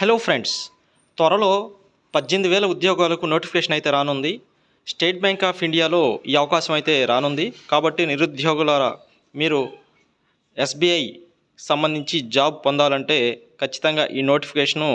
Hello friends త్వరలో పద్దెనిమిది వేల ఉద్యోగాలకు నోటిఫికేషన్ అయితే రానుంది. స్టేట్ బ్యాంక్ ఆఫ్ ఇండియాలో ఈ అవకాశం అయితే రానుంది. కాబట్టి నిరుద్యోగుల మీరు ఎస్బీఐ సంబంధించి జాబ్ పొందాలంటే ఖచ్చితంగా ఈ నోటిఫికేషను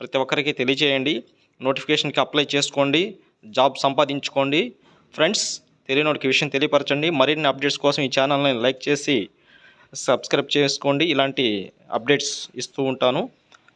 ప్రతి ఒక్కరికి తెలియజేయండి నోటిఫికేషన్కి అప్లై చేసుకోండి. జాబ్ సంపాదించుకోండి. ఫ్రెండ్స్ తెలియనోటికి విషయం తెలియపరచండి. మరిన్ని అప్డేట్స్ కోసం ఈ ఛానల్ని లైక్ చేసి సబ్స్క్రైబ్ చేసుకోండి. ఇలాంటి అప్డేట్స్ ఇస్తూ ఉంటాను.